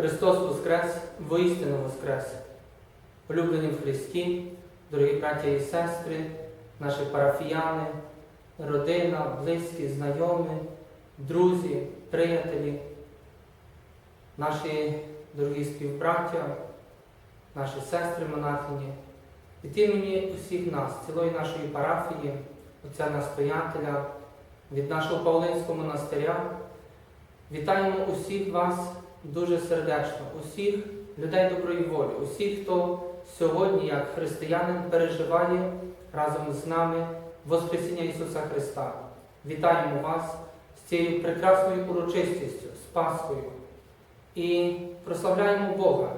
Христос Воскрес, воістину Воскрес. Улюблені в Христі, дорогі браття і сестри, наші парафіяни, родина, близькі, знайомі, друзі, приятелі, наші дорогі співбраття, наші сестри монахині, від імені усіх нас, цілої нашої парафії, отця настоятеля, від нашого Павлинського монастиря. Вітаємо усіх вас дуже сердечно, усіх людей доброї волі, усіх, хто сьогодні, як християнин, переживає разом з нами Воскресіння Ісуса Христа. Вітаємо вас з цією прекрасною урочистістю, з Пасхою. І прославляємо Бога,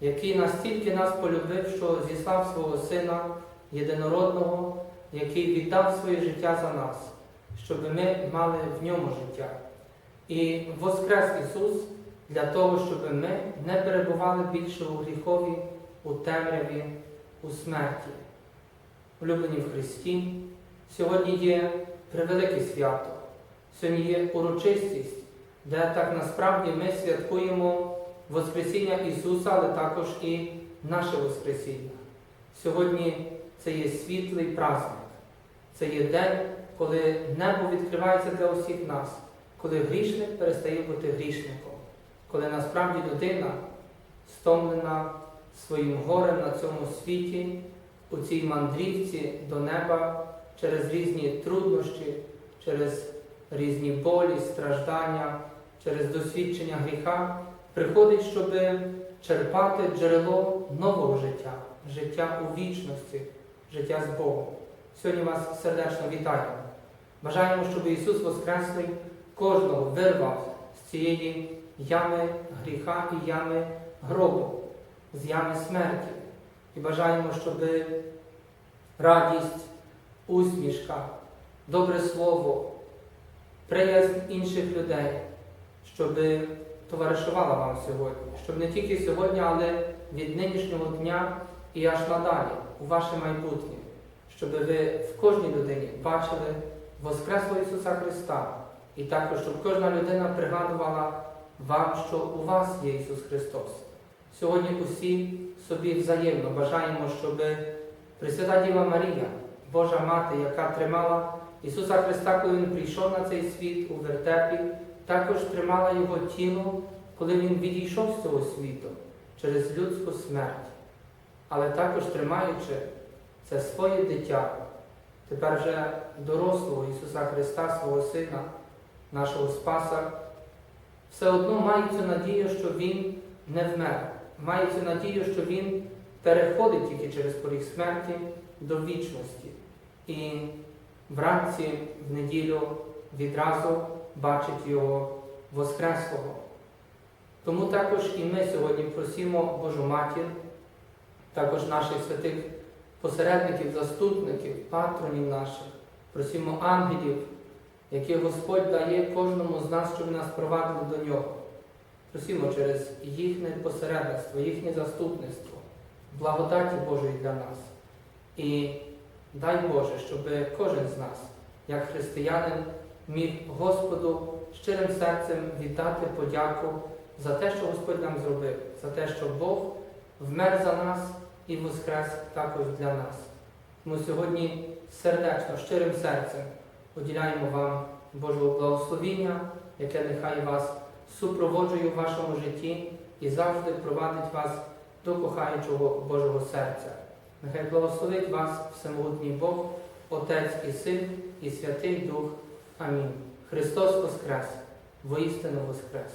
який настільки нас полюбив, що зіслав свого Сина єдинородного, який віддав своє життя за нас, щоб ми мали в ньому життя. І воскрес Ісус для того, щоб ми не перебували більше у гріхові, у темряві, у смерті. Улюблені в Христі, сьогодні є превелике свято, сьогодні є урочистість, де так насправді ми святкуємо Воскресіння Ісуса, але також і наше Воскресіння. Сьогодні це є світлий праздник, це є день, коли небо відкривається для усіх нас, коли грішник перестає бути грішником, коли насправді людина стомлена своїм горем на цьому світі, у цій мандрівці до неба через різні труднощі, через різні болі, страждання, через досвідчення гріха, приходить, щоб черпати джерело нового життя, життя у вічності, життя з Богом. Сьогодні вас сердечно вітаємо. Бажаємо, щоб Ісус Воскреслий кожного вирвав цієї ями гріха і ями гробу, з ями смерті. І бажаємо, щоб радість, усмішка, добре слово, приязнь інших людей, щоб товаришувала вам сьогодні, щоб не тільки сьогодні, але від нинішнього дня і аж надалі, у ваше майбутнє, щоб ви в кожній людині бачили Воскреслого Ісуса Христа, і також, щоб кожна людина пригадувала вам, що у вас є Ісус Христос. Сьогодні усі собі взаємно бажаємо, щоб Пресвята Діва Марія, Божа Мати, яка тримала Ісуса Христа, коли Він прийшов на цей світ у вертепі, також тримала Його тіло, коли Він відійшов з цього світу через людську смерть, але також тримаючи це своє дитя, тепер вже дорослого Ісуса Христа, свого Сина, нашого Спаса, все одно має цю надію, що Він не вмер, має цю надію, що Він переходить тільки через поріг смерті до вічності. І вранці, в неділю, відразу бачить його Воскреслого. Тому також і ми сьогодні просимо Божу Матір, також наших святих посередників, заступників, патронів наших, просимо ангелів, які Господь дає кожному з нас, щоб нас провадили до нього. Просимо через їхнє посередництво, їхнє заступництво, благодаті Божої для нас. І дай Боже, щоб кожен з нас, як християнин, міг Господу щирим серцем віддати подяку за те, що Господь нам зробив, за те, що Бог вмер за нас і воскрес також для нас. Тому сьогодні сердечно, щирим серцем уділяємо вам Божого благословіння, яке нехай вас супроводжує у вашому житті і завжди провадить вас до кохаючого Божого серця. Нехай благословить вас всемогутній Бог, Отець і Син, і Святий Дух. Амінь. Христос Воскрес! Воістину Воскрес!